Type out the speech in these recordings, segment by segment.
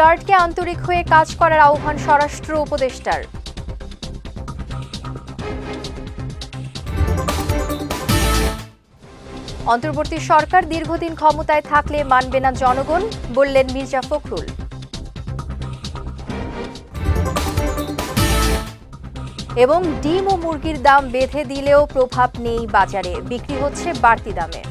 গার্ডকে আন্তরিক হয়ে কাজ করার আহ্বান স্বরাষ্ট্র উপদেষ্টার। অন্তর্বর্তী সরকার দীর্ঘদিন ক্ষমতায় থাকলে মানবে না জনগণ, বললেন মির্জা ফখরুল। এবং ডিম ও মুরগির দাম বেঁধে দিলেও প্রভাব নেই বাজারে, বিক্রি হচ্ছে বাড়তি দামে।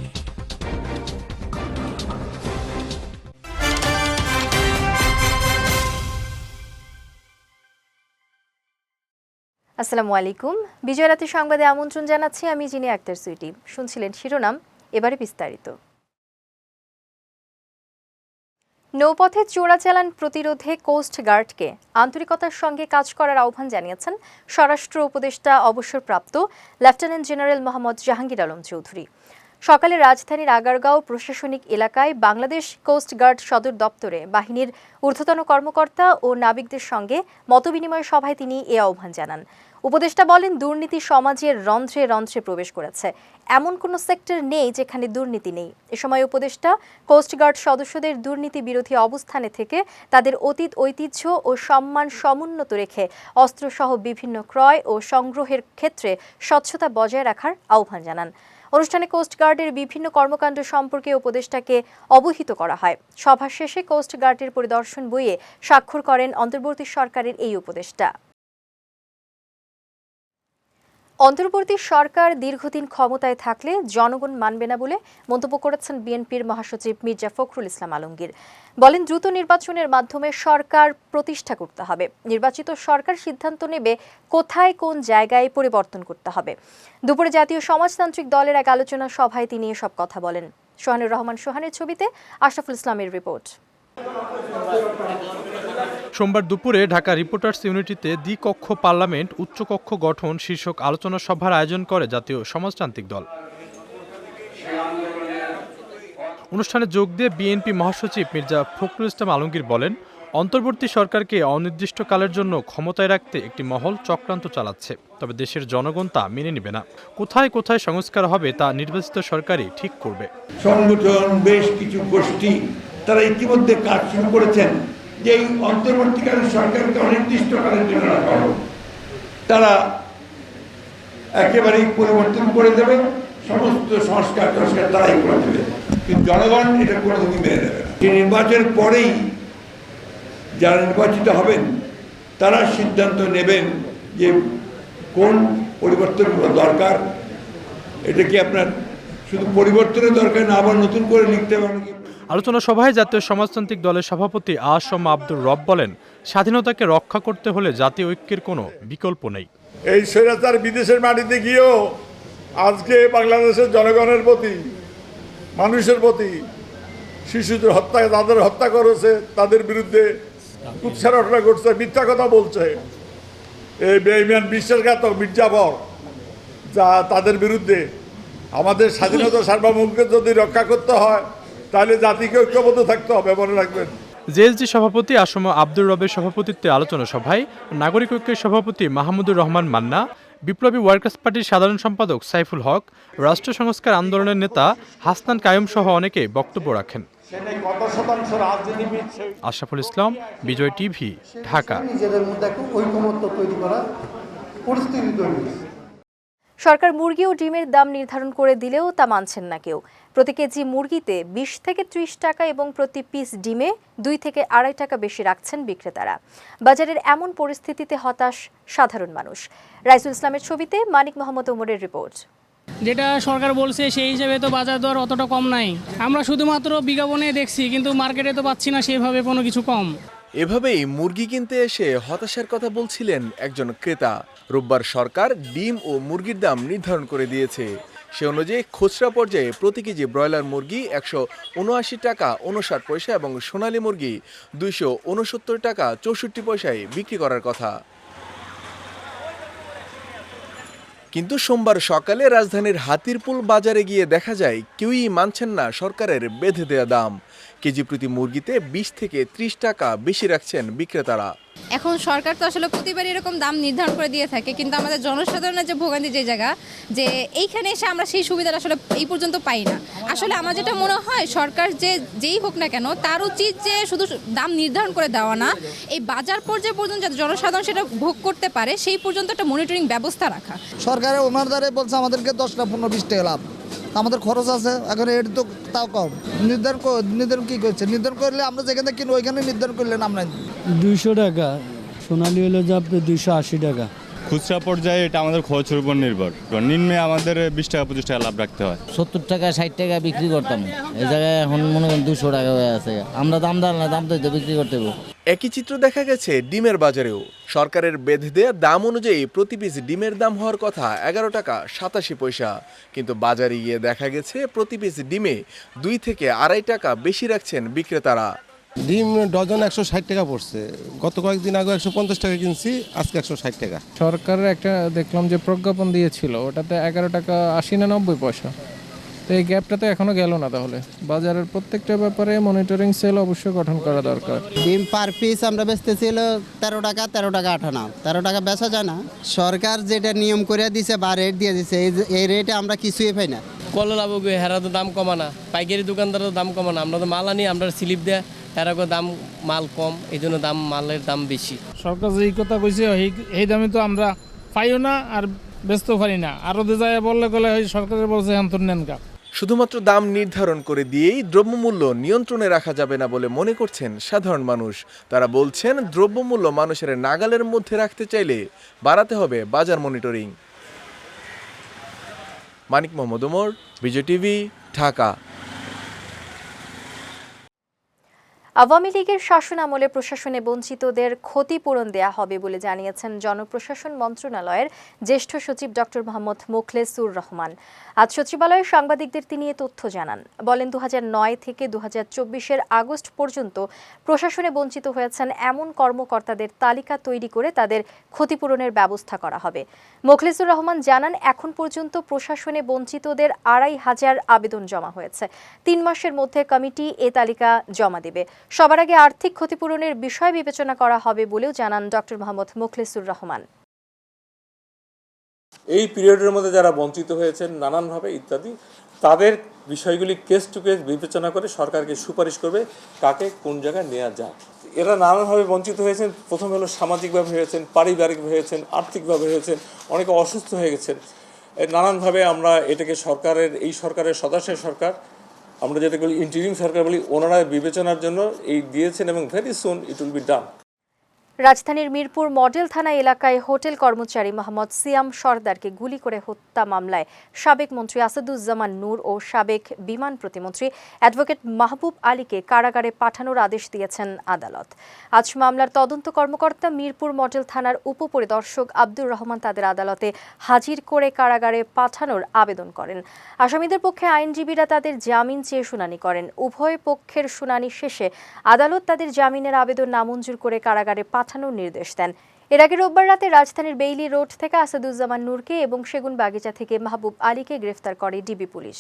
আসসালামু আলাইকুম। বিজয় রাতে সংবাদে আমন্ত্রণ জানাচ্ছি আমি জিনি আক্তার সুইটি। শুনছিলেন শিরোনাম, এবারে বিস্তারিত। নৌপথে চোরাচালান প্রতিরোধে কোস্ট গার্ডকে আন্তরিকতার সঙ্গে কাজ করার আহ্বান জানিয়েছেন স্বরাষ্ট্র উপদেষ্টা অবসরপ্রাপ্ত লেফটেন্যান্ট জেনারেল মোহাম্মদ জাহাঙ্গীর আলম চৌধুরী। সকালে রাজধানীর আগারগাঁও প্রশাসনিক এলাকায় বাংলাদেশ কোস্ট গার্ড সদর দপ্তরে বাহিনীর ঊর্ধ্বতন কর্মকর্তা ও নাবিকদের সঙ্গে মতবিনিময় সভায় তিনি এ আহ্বান জানান। উপদেষ্টা বলেন, দুর্নীতি সমাজের রন্ধ্রে রন্ধ্রে প্রবেশ করেছে। এমন কোনো সেক্টর নেই যেখানে দুর্নীতি নেই। এ সময় উপদেষ্টা কোস্টগার্ড সদস্যদের দুর্নীতি বিরোধী অবস্থানে থেকে তাদের অতীত ঐতিহ্য ও সম্মান সমুন্নত রেখে অস্ত্রসহ বিভিন্ন ক্রয় ও সংগ্রহের ক্ষেত্রে স্বচ্ছতা বজায় রাখার আহ্বান জানান। অনুষ্ঠানে কোস্টগার্ডের বিভিন্ন কর্মকাণ্ড সম্পর্কে উপদেষ্টাকে অবহিত করা হয়। সভা শেষে কোস্টগার্ডের পরিদর্শন বইয়ে স্বাক্ষর করেন অন্তর্বর্তী সরকারের এই উপদেষ্টা। অন্তর্বর্তী সরকার দীর্ঘদিন ক্ষমতায় থাকলে জনগণ মানবে না বলে মন্তব্য করেছেন বিএনপির মহাসচিব মির্জা ফখরুল ইসলাম আলমগীর। বলেন, দ্রুত নির্বাচনের মাধ্যমে সরকার প্রতিষ্ঠা করতে হবে। নির্বাচিত সরকার সিদ্ধান্ত নেবে কোথায় কোন জায়গায় পরিবর্তন করতে হবে। দুপুরে জাতীয় সমাজতান্ত্রিক দলের এক আলোচনা সভায় তিনি এসব কথা বলেন। সোহানুর রহমান সোহানের ছবিতে আশরাফুল ইসলামের রিপোর্ট। সোমবার দুপুরে ঢাকা রিপোর্টার্স ইউনিটিতে দ্বিকক্ষ পার্লামেন্ট, উচ্চকক্ষ গঠন, শীর্ষক আলোচনা সভার আয়োজন করে জাতীয় সমাজতান্ত্রিক দল। অনুষ্ঠানে যোগ দিয়ে বিএনপি মহাসচিব মির্জা ফখরুল ইসলাম আলমগীর বলেন, অন্তর্বর্তী সরকারকে অনির্দিষ্টকালের জন্য ক্ষমতায় রাখতে একটি মহল চক্রান্ত চালাচ্ছে, তবে দেশের জনগণ তা মেনে নেবে না। কোথায় কোথায় সংস্কার হবে তা নির্বাচিত সরকারই ঠিক করবে। সংগঠন, বেশ কিছু গোষ্ঠী, তারা ইতিমধ্যে কাজ শুরু করেছেন। যে এই অন্তর্বর্তীকালীন সরকারকে অনির্দিষ্টকালের জন্য রাখা হোক, তারা একেবারেই পরিবর্তন করে দেবে, সমস্ত সংস্কার টস্কার তারাই করে দেবে। কিন্তু জনগণ এটা কোনোদিনই মেনে নেবে এই নির্বাচনের পরেই যারা নির্বাচিত হবেন, তারা সিদ্ধান্ত নেবেন যে কোন পরিবর্তনগুলো দরকার। এটা কি আপনার শুধু পরিবর্তনের দরকার না, আবার নতুন করে লিখতে হবে? নাকি আলোচনা সভায় জাতীয় সমাজতান্ত্রিক দলের সভাপতি আসম আব্দুর রব বলেন, স্বাধীনতাকে রক্ষা করতে হলে জাতীয় ঐক্যের কোনো বিকল্প নেই। এই স্বৈরাচার বিদেশের মাটিতে গিয়েও আজকে বাংলাদেশের জনগণের প্রতি, মানুষের প্রতি, শিশুদের হত্যা তাদের হত্যা করেছে, তাদের বিরুদ্ধে কুৎসারটনা করছে, মিথ্যা কথা বলছে। এই বেইমান, বিশ্বাসঘাতক মির্জাফর, যা তাদের বিরুদ্ধে আমাদের স্বাধীনতা সার্বভৌমকে যদি রক্ষা করতে হয় তাহলে জাতিকে ঐক্যবদ্ধ থাকতে হবে মনে রাখবেন। জেএসডি সভাপতি আসম আব্দুর রবের সভাপতিত্বে আলোচনা সভায় নাগরিক ঐক্যের সভাপতি মাহমুদুর রহমান মান্না বিপ্লবী ওয়ার্কার্স পার্টির সাধারণ সম্পাদক সাইফুল হক রাষ্ট্র সংস্কার আন্দোলনের নেতা হাসনান কায়ুম সহ অনেকে বক্তব্য রাখেন। আশরাফুল ইসলাম বিজয় টিভি ঢাকা। সরকার মুরগি ও ডিমের দাম নির্ধারণ করে দিলেও তা মানছেন না কেউ। প্রতি কেজি মুরগিতে বিশ থেকে ত্রিশ টাকা এবং প্রতি পিস ডিমে দুই থেকে আড়াই টাকা বেশি রাখছেন বিক্রেতারা। বাজারের এমন পরিস্থিতিতে হতাশ সাধারণ মানুষ। রাইসুল ইসলামের ছবিতে মানিক মোহাম্মদ ওমরের রিপোর্ট। যেটা সরকার বলছে সেই হিসেবে তো বাজার দর অতটা কম নাই। আমরা শুধুমাত্র বিজ্ঞাপনে দেখছি কিন্তু মার্কেটে তো পাচ্ছি না সেভাবে কোনো কিছু কম। এভাবেই মুরগি কিনতে এসে হতাশার কথা বলছিলেন একজন ক্রেতা। রোববার সরকার ডিম ও মুরগির দাম নির্ধারণ করে দিয়েছে। সে অনুযায়ী খুচরা পর্যায়ে প্রতি কেজি ব্রয়লার মুরগি একশো উনআশি টাকা উনষাট পয়সা এবং সোনালী মুরগি দুইশো উনসত্তর টাকা চৌষট্টি পয়সায় বিক্রি করার কথা। কিন্তু সোমবার সকালে রাজধানীর হাতিরপুল বাজারে গিয়ে দেখা যায় কেউই মানছেন না সরকারের বেঁধে দেয়া দাম। কেজি প্রতি মুরগিতে বিশ থেকে ত্রিশ টাকা বেশি রাখছেন বিক্রেতারা। এখন সরকার তো আসলে প্রতিবার এরকম দাম নির্ধারণ করে দিয়ে থাকে কিন্তু আমাদের জনসাধারণের যে ভোগান্তি যে জায়গা যে এইখানে এসে আমরা সেই সুবিধাটা আসলে এই পর্যন্ত পাই না। আসলে আমার যেটা মনে হয় সরকার যে যেই হোক না কেন তার উচিত যে শুধু দাম নির্ধারণ করে দেওয়া না এই বাজার পর্যায়ে পর্যন্ত যাতে জনসাধারণ সেটা ভোগ করতে পারে সেই পর্যন্ত একটা মনিটরিং ব্যবস্থা রাখা। সরকারের ওনার দ্বারা বলছে আমাদেরকে দশটা পনেরো বিশ টাকা লাভ। আমাদের খরচ আছে, এখন এর তো তাও কম। নির্ধারণ নির্ধারণ কী করছে? নির্ধারণ করলে আমরা যেখানে কিনবো, ওইখানে নির্ধারণ করলেন আমরা দুইশো টাকা। সোনালি হলো যে আপনি দুইশো আশি টাকা। খুচরা পর্যায়ে এটা আমাদের খরচের উপর নির্ভর। নিম্নে আমাদের বিশ টাকা পঁচিশ টাকা লাভ রাখতে হয়। সত্তর টাকা ষাট টাকা বিক্রি করতাম। এই জায়গায় এখন মনে করেন দুশো টাকা হয়ে আছে। আমরা দাম দাম না দাম তো বিক্রি করতে হবে একই চিত্র দেখা গেছে ডিমের বাজারেও। সরকারের বেঁধে দেওয়া দাম অনুযায়ী প্রতি পিস ডিমের দাম হওয়ার কথা এগারো টাকা সাতাশি পয়সা। কিন্তু বাজারে গিয়ে দেখা গেছে প্রতি পিস ডিমে দুই থেকে আড়াই টাকা বেশি রাখছেন বিক্রেতারা। ডিম ডজন একশো ষাট টাকা পড়ছে। গত কয়েকদিন আগে একশো পঞ্চাশ টাকা কিনছি আজকে একশো ষাট টাকা। সরকারের একটা দেখলাম যে প্রজ্ঞাপন দিয়েছিল ওটাতে এগারো টাকা আশি না নব্বই পয়সা। তো এই গ্যাপটা তো এখনও গেল না তাহলে। বাজারের প্রত্যেকটা ব্যাপারে মনিটরিং সেল অবশ্যই গঠন করা দরকার। ডিম পার পিস আমরা বেচতেছিল তেরো টাকা তেরো টাকা আঠানা। তেরো টাকা বেচা যায় না। সরকার যেটা নিয়ম করে দিছে বা রেট দিয়ে দিছে এই এই রেটে আমরা কিছুই পাই না। কল লাভ হেরা তো দাম কমা না। পাইকারি দোকানদার তো দাম কমা না। আমরা তো মাল আনি আমরা স্লিপ দেয়। হেরা দাম মাল কম এই জন্য দাম মালের দাম বেশি। সরকার যে এই কথা কইছে এই দামে তো আমরা পাইও না আর বেচতেও পারি না। আরও যে যায় বললে গেলে সরকারের বলছে হ্যান্তর নেন গা। শুধুমাত্র দাম নির্ধারণ করে দিয়েই দ্রব্যমূল্য নিয়ন্ত্রণে রাখা যাবে না বলে মনে করছেন সাধারণ মানুষ। তারা বলছেন দ্রব্যমূল্য মানুষের নাগালের মধ্যে রাখতে চাইলে বাড়াতে হবে বাজার মনিটরিং। মানিক মোহাম্মদ ওমর বিজয় টিভি ঢাকা। আওয়ামী লীগের শাসন আমলে প্রশাসনে বঞ্চিতদের ক্ষতিপূরণ দেয়া হবে বলে জানিয়েছেন জনপ্রশাসন মন্ত্রণালয়ের জ্যেষ্ঠ সচিব ডক্টর মোহাম্মদ মোখলেসুর রহমান। আজ সচিবালয়ে সাংবাদিকদের তিনি এ তথ্য জানান। বলেন, দুহাজার নয় থেকে দু এর আগস্ট পর্যন্ত প্রশাসনে বঞ্চিত হয়েছেন এমন কর্মকর্তাদের তালিকা তৈরি করে তাদের ক্ষতিপূরণের ব্যবস্থা করা হবে। মোখলেসুর রহমান জানান, এখন পর্যন্ত প্রশাসনে বঞ্চিতদের আড়াই হাজার আবেদন জমা হয়েছে। তিন মাসের মধ্যে কমিটি এ তালিকা জমা দেবে। সবার আগে আর্থিক ক্ষতিপূরণের বিষয় বিবেচনা করা হবে বলেও জানান ডক্টর মোহাম্মদ মোখলেসুর রহমান। এই পিরিয়ডের মধ্যে যারা বঞ্চিত হয়েছেন নানানভাবে ইত্যাদি, তাদের বিষয়গুলি কেস টু কেস বিবেচনা করে সরকারকে সুপারিশ করবে কাকে কোন জায়গায় নেওয়া যায়। এরা নানানভাবে বঞ্চিত হয়েছেন। প্রথম হলো সামাজিকভাবে হয়েছেন পারিবারিকভাবে হয়েছেন, আর্থিকভাবে হয়েছেন, অনেকে অসুস্থ হয়ে গেছেন। নানানভাবে আমরা এটাকে সরকারের, এই সরকারের সদস্যের সরকার আমরা যেটা বলি ইন্টিরিম সরকার বলি, ওনারা বিবেচনার জন্য এই দিয়েছেন এবং very soon it will be done রাজধানীর মিরপুর মডেল থানা এলাকায় হোটেল কর্মচারী মোহাম্মদ সিয়াম সর্দারকে গুলি করে হত্যা মামলায় সাবেক মন্ত্রী আসাদুজ্জামান নূর ও সাবেক বিমান প্রতিমন্ত্রী অ্যাডভোকেট মাহবুব আলীকে কারাগারে পাঠানোর আদেশ দিয়েছেন আদালত। আজ মামলার তদন্ত কর্মকর্তা মিরপুর মডেল থানার উপপরিদর্শক আব্দুর রহমান তাদের আদালতে হাজির করে কারাগারে পাঠানোর আবেদন করেন। আসামিদের পক্ষে আইনজীবীরা তাদের জামিন চেয়ে শুনানি করেন। উভয় পক্ষের শুনানি শেষে আদালত তাদের জামিনের আবেদন নামঞ্জুর করে কারাগারে পাঠানোর নির্দেশ দেন। এর আগে রোববার রাতে রাজধানীর বেইলি রোড থেকে আসাদুজ্জামান নূরকে এবং সেগুন বাগিচা থেকে মাহবুব আলীকে গ্রেফতার করে ডিবি পুলিশ।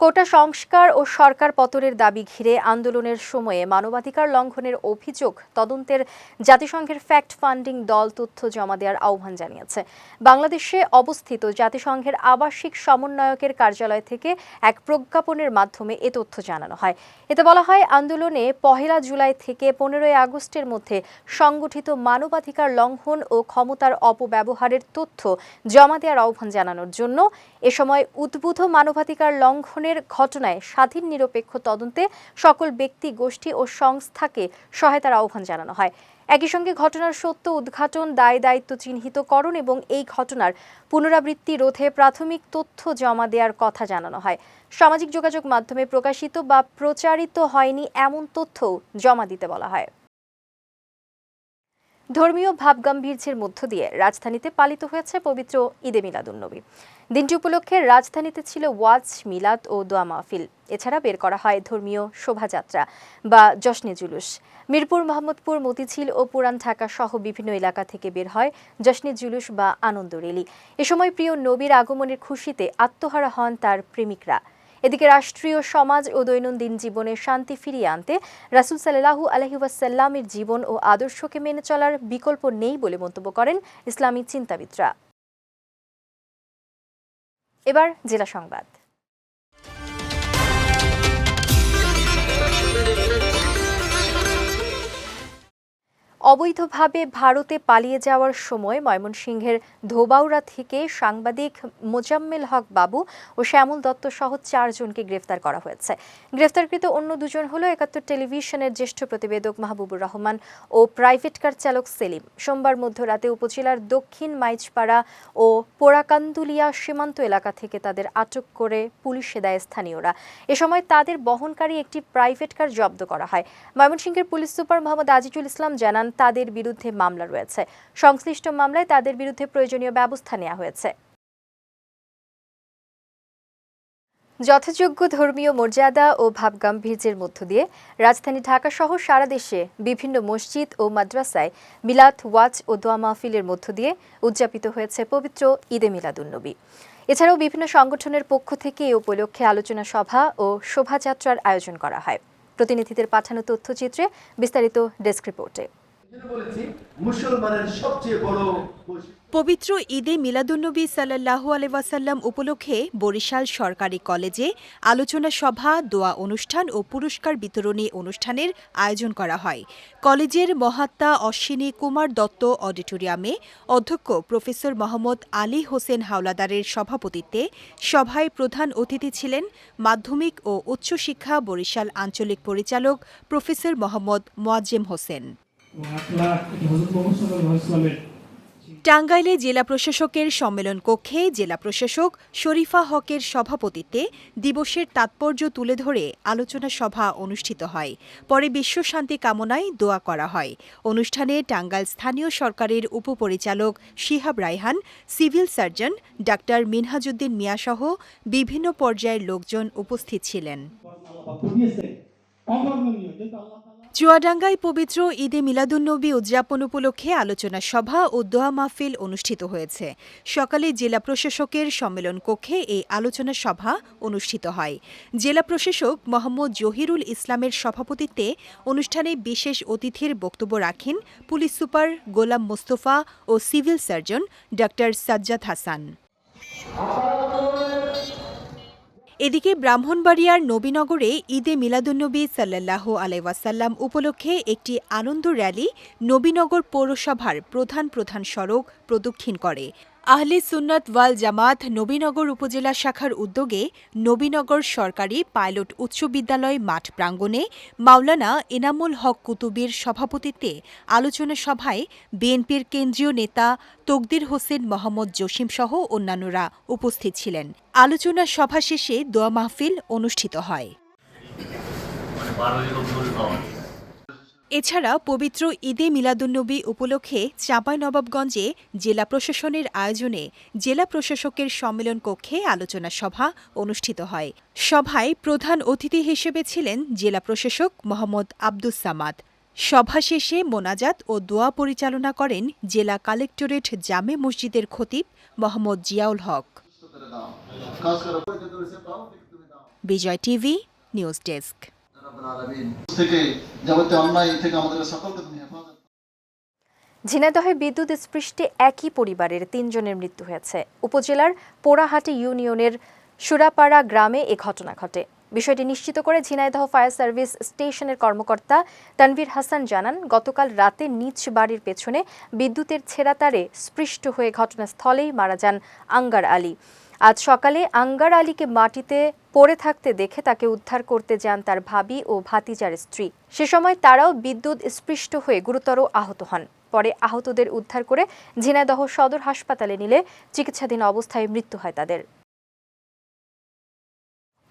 কোটা সংস্কার ও সরকার পতনের দাবি ঘিরে আন্দোলনের সময়ে মানবাধিকার লঙ্ঘনের অভিযোগ তদন্তের জাতিসংঘের ফ্যাক্ট ফান্ডিং দল তথ্য জমা দেওয়ার আহ্বান জানিয়েছে। বাংলাদেশে অবস্থিত জাতিসংঘের আবাসিক সমন্বয়কের কার্যালয় থেকে এক প্রজ্ঞাপনের মাধ্যমে এ তথ্য জানানো হয়। এতে বলা হয়, আন্দোলনে পহেলা জুলাই থেকে পনেরোই আগস্টের মধ্যে সংগঠিত মানবাধিকার লঙ্ঘন ও ক্ষমতার অপব্যবহারের তথ্য জমা দেওয়ার আহ্বান জানানোর জন্য এ সময় উদ্বুদ্ধ মানবাধিকার লঙ্ঘনের ঘটনায় স্বাধীন নিরপেক্ষ তদন্তে সকল ব্যক্তি, গোষ্ঠী ও সংস্থাকে সহায়তার আহ্বান জানানো হয়। একই সঙ্গে ঘটনার সত্য উদ্ঘাটন, দায় দায়িত্ব চিহ্নিতকরণ এবং এই ঘটনার পুনরাবৃত্তি রোধে প্রাথমিক তথ্য জমা দেওয়ার কথা জানানো হয়। সামাজিক যোগাযোগ মাধ্যমে প্রকাশিত বা প্রচারিত হয়নি এমন তথ্য জমা দিতে বলা হয়। ধর্মীয় ভাবগাম্ভীর্যের মধ্য দিয়ে রাজধানীতে পালিত হয়েছে পবিত্র ঈদে মিলাদুন্নবী দিনটি উপলক্ষে রাজধানীতে ছিল ওয়াজ, মিলাদ ও দোয়া মাহফিল। এছাড়া বের করা হয় ধর্মীয় শোভাযাত্রা বা জশ্নে জুলুস। মিরপুর, মোহাম্মদপুর, মতিঝিল ও পুরান ঢাকা সহ বিভিন্ন এলাকা থেকে বের হয় জশ্নে জুলুস বা আনন্দ রেলি। এ সময় প্রিয় নবীর আগমনের খুশিতে আত্মহারা হন তার প্রেমিকরা। এদিকে রাষ্ট্রীয় সমাজ ও দৈনন্দিন জীবনে শান্তি ফিরিয়ে আনতে রাসুল সাল্লাহু আলহিউসাল্লামের জীবন ও আদর্শকে মেনে চলার বিকল্প নেই বলে মন্তব্য করেন ইসলামী চিন্তাবিদরা। এবার জেলা সংবাদ। অবৈধভাবে ভারতে পালিয়ে যাওয়ার সময় ময়মনসিংহের ধোবাউড়া থেকে সাংবাদিক মোজাম্মেল হক বাবু ও শ্যামল দত্ত সহ চারজনকে গ্রেফতার করা হয়েছে। গ্রেফতারকৃত অন্য দুজন হল একাত্তর টেলিভিশনের জ্যেষ্ঠ প্রতিবেদক মাহবুবুর রহমান ও প্রাইভেট কার চালক সেলিম। সোমবার মধ্যরাতে উপজেলার দক্ষিণ মাইজপাড়া ও পোড়াকান্দুলিয়া সীমান্ত এলাকা থেকে তাদের আটক করে পুলিশে দেয় স্থানীয়রা। এ সময় তাদের বহনকারী একটি প্রাইভেট কার জব্দ করা হয়। ময়মনসিংহের পুলিশ সুপার মোহাম্মদ আজিজুল ইসলাম জানান তাদের বিরুদ্ধে মামলা রয়েছে। সংশ্লিষ্ট মামলায় তাদের বিরুদ্ধে প্রয়োজনীয় ব্যবস্থা নেওয়া হয়েছে। যথাযোগ্য ধর্মীয় মর্যাদা ও ভাবগাম্ভীর্যের মধ্য দিয়ে রাজধানী ঢাকা সহ সারা দেশে বিভিন্ন মসজিদ ও মাদ্রাসায় মিলাদ, ওয়াজ ও দোয়া মাহফিলের মধ্য দিয়ে উদযাপিত হয়েছে পবিত্র ঈদে মিলাদুন্নবী এছাড়াও বিভিন্ন সংগঠনের পক্ষ থেকে এ উপলক্ষে আলোচনা সভা ও শোভাযাত্রার আয়োজন করা হয়। প্রতিনিধিদের পাঠানো তথ্যচিত্রে বিস্তারিত ডেস্ক রিপোর্টে। পবিত্র ঈদে মিলাদুন্নবী সাল্লাহু আলহাসাল্লাম উপলক্ষে বরিশাল সরকারি কলেজে আলোচনা সভা, দোয়া অনুষ্ঠান ও পুরস্কার বিতরণী অনুষ্ঠানের আয়োজন করা হয়। কলেজের মহাত্মা অশ্বিনী কুমার দত্ত অডিটোরিয়ামে অধ্যক্ষ প্রফেসর মোহাম্মদ আলী হোসেন হাওলাদারের সভাপতিত্বে সভায় প্রধান অতিথি ছিলেন মাধ্যমিক ও উচ্চশিক্ষা বরিশাল আঞ্চলিক পরিচালক প্রফেসর মোহাম্মদ মোয়াজ্জেম হোসেন। টাঙ্গাইলে জেলা প্রশাসকের সম্মেলন কক্ষে জেলা প্রশাসক শরীফা হকের সভাপতিত্বে দিবসের তাৎপর্য তুলে ধরে আলোচনা সভা অনুষ্ঠিত হয়। পরে বিশ্ব শান্তি কামনায় দোয়া করা হয়। অনুষ্ঠানে টাঙ্গাইল স্থানীয় সরকারের উপপরিচালক Shihab Raihan, civil surgeon doctor Minhajuddin মিয়াসহ বিভিন্ন পর্যায়ের লোকজন উপস্থিত ছিলেন। চুয়াডাঙ্গায় পবিত্র ঈদে মিলাদুন্নবী উদযাপন উপলক্ষে আলোচনা সভা ও দোয়া মাহফিল অনুষ্ঠিত হয়েছে। সকালে জেলা প্রশাসকের সম্মেলন কক্ষে এই আলোচনা সভা অনুষ্ঠিত হয়। জেলা প্রশাসক মোহাম্মদ জহিরুল ইসলামের সভাপতিত্বে অনুষ্ঠানে বিশেষ অতিথির বক্তব্য রাখেন পুলিশ সুপার গোলাম মোস্তফা ও সিভিল সার্জন ডাক্তার সাজ্জাদ হাসান। এদিকে ব্রাহ্মণবাড়িয়ার নবীনগরে ঈদে মিলাদুন্নবী সাল্লাহ আলাইওয়াসাল্লাম উপলক্ষে একটি আনন্দ র্যালি নবীনগর পৌরসভার প্রধান প্রধান সড়ক প্রদক্ষিণ করে। আহলে সুন্নাত ওয়াল জামাত নবীনগর উপজেলা শাখার উদ্যোগে নবীনগর সরকারি পাইলট উচ্চ বিদ্যালয় মাঠ প্রাঙ্গণে মাওলানা এনামুল হক কুতুবির সভাপতিত্বে আলোচনা সভায় বিএনপির কেন্দ্রীয় নেতা তকদির হোসেন মোহাম্মদ জসিম সহ অন্যান্যরা উপস্থিত ছিলেন। আলোচনা সভা শেষে দোয়া মাহফিল অনুষ্ঠিত হয়। এছাড়া পবিত্র ঈদে মিলাদুন্নবী উপলক্ষে চাঁপাইনবাবগঞ্জে জেলা প্রশাসনের আয়োজনে জেলা প্রশাসকের সম্মেলন কক্ষে আলোচনা সভা অনুষ্ঠিত হয়। সভায় প্রধান অতিথি হিসেবে ছিলেন জেলা প্রশাসক মোহাম্মদ আব্দুস সামাদ। সভা শেষে মোনাজাত ও দোয়া পরিচালনা করেন জেলা কালেক্টরেট জামে মসজিদের খতিব Mohammad Ziaul Haque. Bijoy TV news desk. ঝিনাইদহে বিদ্যুৎ স্পৃষ্টে একই পরিবারের তিনজনের মৃত্যু হয়েছে। উপজেলার পোড়াহাটি ইউনিয়নের সুরাপাড়া গ্রামে এ ঘটনা ঘটে। বিষয়টি নিশ্চিত করে ঝিনাইদহ ফায়ার সার্ভিস স্টেশনের কর্মকর্তা তানভীর হাসান জানান, গতকাল রাতে নিচ বাড়ির পেছনে বিদ্যুতের ছেঁড়া তারে স্পৃষ্ট হয়ে ঘটনাস্থলেই মারা যান আঙ্গার আলী। আজ সকালে আঙ্গার আলীকে মাটিতে পড়ে থাকতে দেখে তাকে উদ্ধার করতে যান তার ভাবি ও ভাতিজার স্ত্রী। সে সময় তারাও বিদ্যুৎ স্পৃষ্ট হয়ে গুরুতর আহত হন। পরে আহতদের উদ্ধার করে ঝিনাইদহ সদর হাসপাতালে নিলে চিকিৎসাধীন অবস্থায় মৃত্যু হয় তাদের।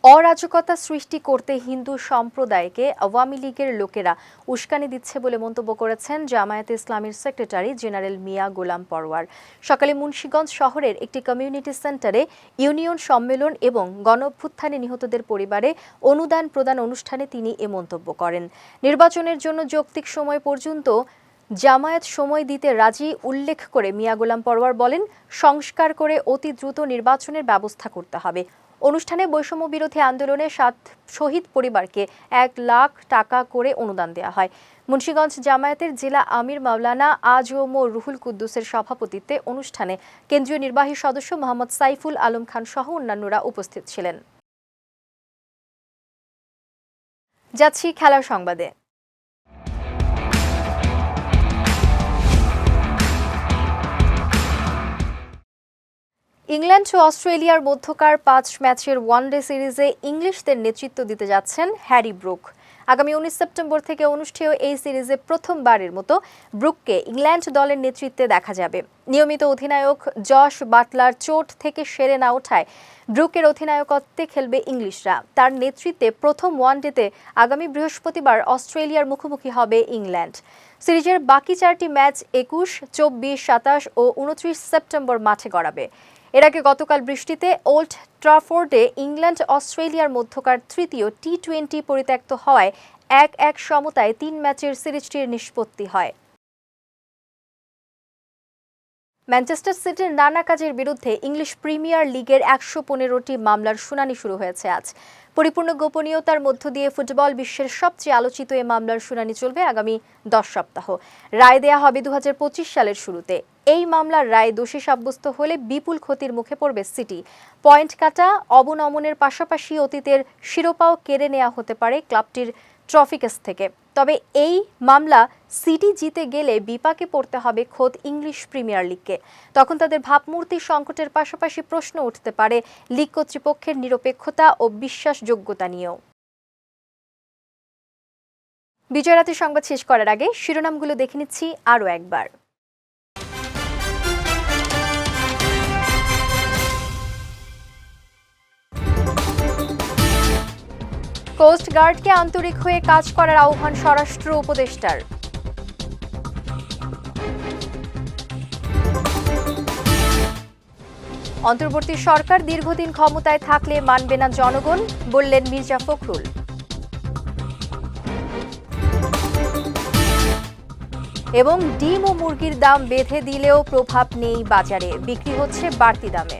অরাজকতা সৃষ্টি করতে হিন্দু সম্প্রদায়কে আওয়ামী লীগের লোকেরা উস্কানি দিচ্ছে বলে মন্তব্য করেছেন জামায়াতে ইসলামীর সেক্রেটারি জেনারেল মিয়া গোলাম পরওয়ার সকালে মুন্সীগঞ্জ শহরের একটি কমিউনিটি সেন্টারে ইউনিয়ন সম্মেলন এবং গণভ্যুত্থানে নিহতদের পরিবারে অনুদান প্রদান অনুষ্ঠানে তিনি এ মন্তব্য করেন। নির্বাচনের জন্য যৌক্তিক সময় পর্যন্ত জামায়াত সময় দিতে রাজি উল্লেখ করে মিয়া গোলাম পরওয়ার বলেন, সংস্কার করে অতি দ্রুত নির্বাচনের ব্যবস্থা করতে হবে। অনুষ্ঠানে বৈষম্য বিরোধী আন্দোলনে সাত শহীদ পরিবারকে এক লাখ টাকা করে অনুদান দেওয়া হয়। মুন্সীগঞ্জ জামায়াতের জেলা আমির মাওলানা আজম ও রুহুল কুদ্দুসের সভাপতিত্বে অনুষ্ঠানে কেন্দ্রীয় নির্বাহী সদস্য মোহাম্মদ সাইফুল আলম খান সহ অন্যান্যরা উপস্থিত ছিলেন। যাচ্ছি খেলার সংবাদে। ইংল্যান্ড ও অস্ট্রেলিয়ার মধ্যকার পাঁচ ম্যাচের ওয়ানডে সিরিজে ইংলিশদের নেতৃত্ব দিতে যাচ্ছেন হ্যারি ব্রুক। আগামী উনিশ সেপ্টেম্বর থেকে অনুষ্ঠেয় এই সিরিজে প্রথমবারের মতো ব্রুককে ইংল্যান্ড দলের নেতৃত্বে দেখা যাবে। নিয়মিত অধিনায়ক জশ বাটলার চোট থেকে সেরে না ওঠায় ব্রুকের অধিনায়কত্বে খেলবে ইংলিশরা। তার নেতৃত্বে প্রথম ওয়ানডেতে আগামী বৃহস্পতিবার অস্ট্রেলিয়ার মুখোমুখি হবে ইংল্যান্ড। সিরিজের বাকি চারটি ম্যাচ একুশ, চব্বিশ, সাতাশ ও উনত্রিশ সেপ্টেম্বর মাঠে গড়াবে। এর আগে গতকাল বৃষ্টিতে ওল্ড ট্রাফোর্ডে ইংল্যান্ড, অস্ট্রেলিয়ার মধ্যকার তৃতীয় টি টোয়েন্টি পরিত্যক্ত হওয়ায় এক এক সমতায় তিন ম্যাচের সিরিজটির নিষ্পত্তি হয়। ম্যানচেস্টার সিটির নানা কাজের বিরুদ্ধে ইংলিশ প্রিমিয়ার লিগের একশো পনেরোটি মামলার শুনানি শুরু হয়েছে আজ। পরিপূর্ণ গোপনীয়তার মধ্য দিয়ে ফুটবল বিশ্বের সবচেয়ে আলোচিত এ মামলার শুনানি চলবে আগামী দশ সপ্তাহ। রায় দেয়া হবে দু হাজার পঁচিশ সালের শুরুতে। এই মামলার রায় দোষী সাব্যস্ত হলে বিপুল ক্ষতির মুখে পড়বে সিটি। পয়েন্ট কাটা, অবনমনের পাশাপাশি অতীতের শিরোপাও কেড়ে নেওয়া হতে পারে ক্লাবটির ট্রফিকেস থেকে। তবে এই মামলা সিটি জিতে গেলে বিপাকে পড়তে হবে খোদ ইংলিশ প্রিমিয়ার লিগকে। তখন তাদের ভাবমূর্তি সংকটের পাশাপাশি প্রশ্ন উঠতে পারে লিগ কর্তৃপক্ষের নিরপেক্ষতা ও বিশ্বাসযোগ্যতা নিয়েও। বিজয়রাতের সংবাদ শেষ করার আগে শিরোনামগুলো দেখে নিচ্ছি আরও একবার। কোস্ট গার্ডকে আন্তরিক হয়ে কাজ করার আহ্বান স্বরাষ্ট্র উপদেষ্টার। অন্তর্বর্তী সরকার দীর্ঘদিন ক্ষমতায় থাকলে মানবে না জনগণ, বললেন মির্জা ফখরুল। এবং ডিম ও মুরগির দাম বেঁধে দিলেও প্রভাব নেই বাজারে, বিক্রি হচ্ছে বাড়তি দামে।